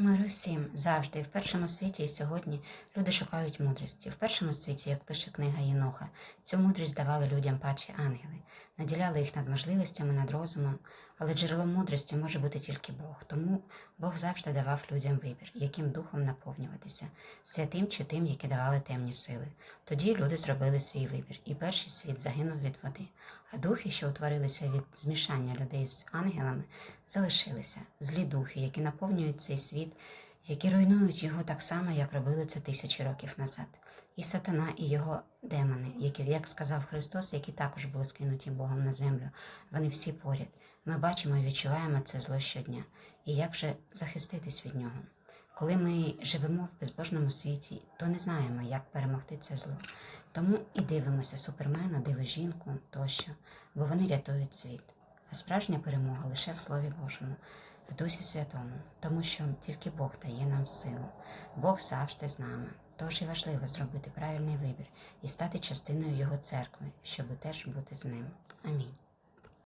Миру всім. Завжди. В першому світі і сьогодні люди шукають мудрості. В першому світі, як пише книга Єноха, цю мудрість давали людям паче ангели, наділяли їх над можливостями, над розумом, але джерелом мудрості може бути тільки Бог. Тому Бог завжди давав людям вибір, яким духом наповнюватися, святим чи тим, які давали темні сили. Тоді люди зробили свій вибір, і перший світ загинув від води. А духи, що утворилися від змішання людей з ангелами, залишилися злі духи, які наповнюють цей світ, які руйнують його так само, як робили це тисячі років назад. І сатана, і його демони, які, як сказав Христос, які також були скинуті Богом на землю, вони всі поряд. Ми бачимо і відчуваємо це зло щодня. І як же захиститись від нього? Коли ми живемо в безбожному світі, то не знаємо, як перемогти це зло. Тому і дивимося супермена, диви жінку тощо, бо вони рятують світ. А справжня перемога лише в Слові Божому, в Дусі Святому, тому що тільки Бог дає нам силу. Бог завжди з нами. Тож і важливо зробити правильний вибір і стати частиною Його церкви, щоб теж бути з ним. Амінь.